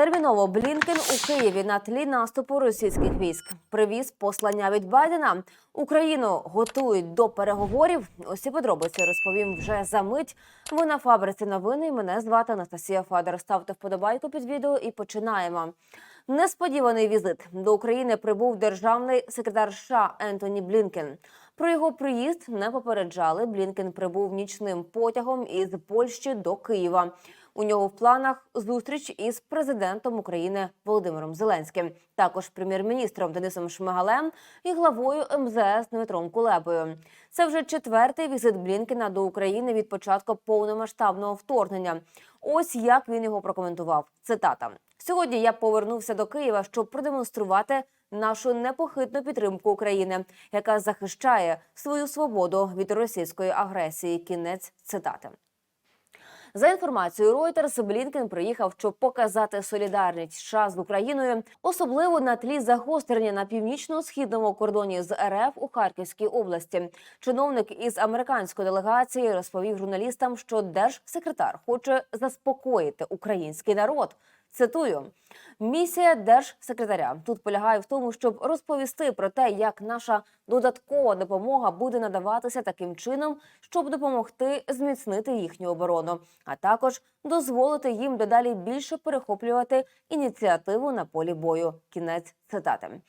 Терміново Блінкен у Києві на тлі наступу російських військ привіз послання від Байдена. Україну готують до переговорів. Усі подробиці розповім вже за мить. Ви на фабриці новини. Мене звати Анастасія Фадер. Ставте вподобайку під відео і починаємо. Несподіваний візит до України прибув державний секретар США Ентоні Блінкен. Про його приїзд не попереджали. Блінкен прибув нічним потягом із Польщі до Києва. У нього в планах зустріч із президентом України Володимиром Зеленським, також прем'єр-міністром Денисом Шмигалем і главою МЗС Дмитром Кулебою. Це вже четвертий візит Блінкена до України від початку повномасштабного вторгнення. Ось як він його прокоментував. Цитата: сьогодні я повернувся до Києва, щоб продемонструвати нашу непохитну підтримку України, яка захищає свою свободу від російської агресії. Кінець цитати. За інформацією Reuters, Блінкен приїхав, щоб показати солідарність США з Україною, особливо на тлі загострення на північно-східному кордоні з РФ у Харківській області. Чиновник із американської делегації розповів журналістам, що держсекретар хоче заспокоїти український народ. Цитую: місія держсекретаря тут полягає в тому, щоб розповісти про те, як наша додаткова допомога буде надаватися таким чином, щоб допомогти зміцнити їхню оборону, а також дозволити їм дедалі більше перехоплювати ініціативу на полі бою. Кінець цитати.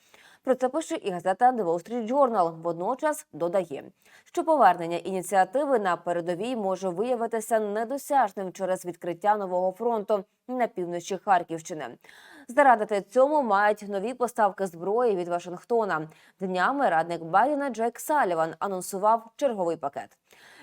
Про це пише і газета The Wall Street Journal. Водночас додає, що повернення ініціативи на передовій може виявитися недосяжним через відкриття нового фронту на півночі Харківщини. Зарадити цьому мають нові поставки зброї від Вашингтона. Днями радник Байдена Джек Саліван анонсував черговий пакет.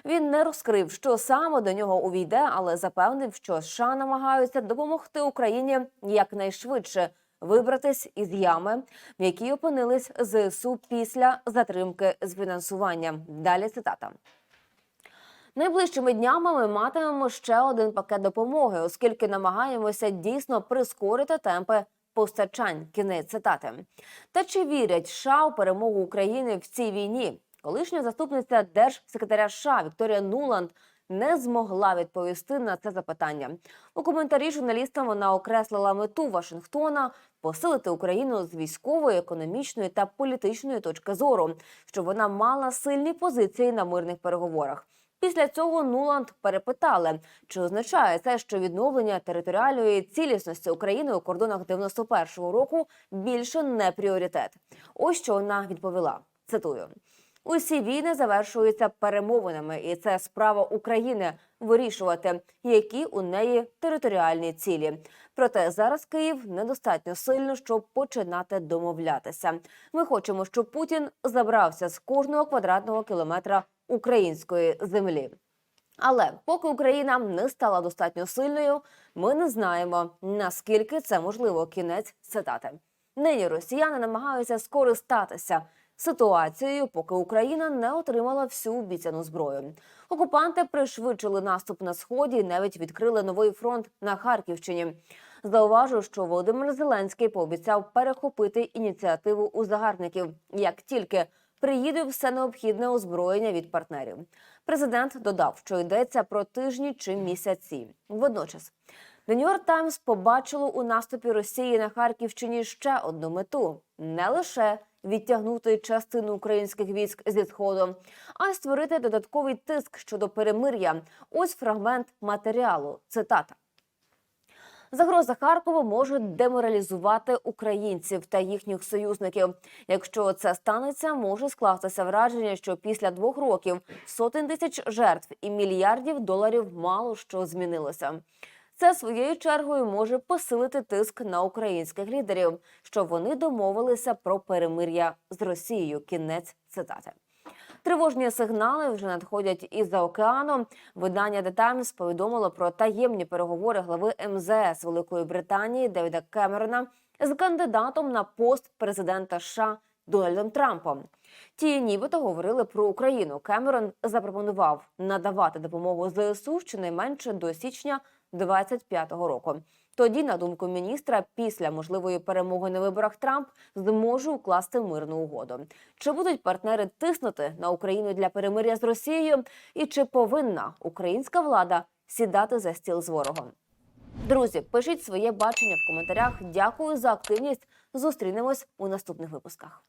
Він не розкрив, що саме до нього увійде, але запевнив, що США намагаються допомогти Україні якнайшвидше вибратись із ями, в якій опинились ЗСУ після затримки з фінансуванням. Далі цитата. Найближчими днями ми матимемо ще один пакет допомоги, оскільки намагаємося дійсно прискорити темпи постачань. Кінець цитати. Та чи вірять США у перемогу України в цій війні? Колишня заступниця держсекретаря США Вікторія Нуланд не змогла відповісти на це запитання. У коментарі журналістам вона окреслила мету Вашингтона посилити Україну з військової, економічної та політичної точки зору, щоб вона мала сильні позиції на мирних переговорах. Після цього Нуланд перепитали, чи означає це, що відновлення територіальної цілісності України у кордонах 91-го року більше не пріоритет. Ось що вона відповіла. Цитую. Усі війни завершуються перемовинами, і це справа України вирішувати, які у неї територіальні цілі. Проте зараз Київ недостатньо сильно, щоб починати домовлятися. Ми хочемо, щоб Путін забрався з кожного квадратного кілометра української землі. Але поки Україна не стала достатньо сильною, ми не знаємо наскільки це можливо. Кінець цитати. Нині росіяни намагаються скористатися ситуацією, поки Україна не отримала всю обіцяну зброю. Окупанти пришвидшили наступ на сході і навіть відкрили новий фронт на Харківщині. Зауважу, що Володимир Зеленський пообіцяв перехопити ініціативу у загарбників, як тільки приїде все необхідне озброєння від партнерів. Президент додав, що йдеться про тижні чи місяці. Водночас The New York Times побачило у наступі Росії на Харківщині ще одну мету не лише відтягнути частину українських військ зі сходу, а створити додатковий тиск щодо перемир'я. Ось фрагмент матеріалу. Цитата. Загроза Харкова може деморалізувати українців та їхніх союзників. Якщо це станеться, може скластися враження, що після двох років сотень тисяч жертв і мільярдів доларів мало що змінилося. Це своєю чергою може посилити тиск на українських лідерів, щоб вони домовилися про перемир'я з Росією. Кінець цитати. Тривожні сигнали вже надходять із-за океану. Видання The Times повідомило про таємні переговори глави МЗС Великої Британії Девіда Кемерона з кандидатом на пост президента США Дональдом Трампом. Ті, нібито говорили про Україну. Кемерон запропонував надавати допомогу ЗСУ щонайменше до січня 25-го року. Тоді, на думку міністра, після можливої перемоги на виборах Трамп зможе укласти мирну угоду. Чи будуть партнери тиснути на Україну для перемиря з Росією? І чи повинна українська влада сідати за стіл з ворогом? Друзі, пишіть своє бачення в коментарях. Дякую за активність. Зустрінемось у наступних випусках.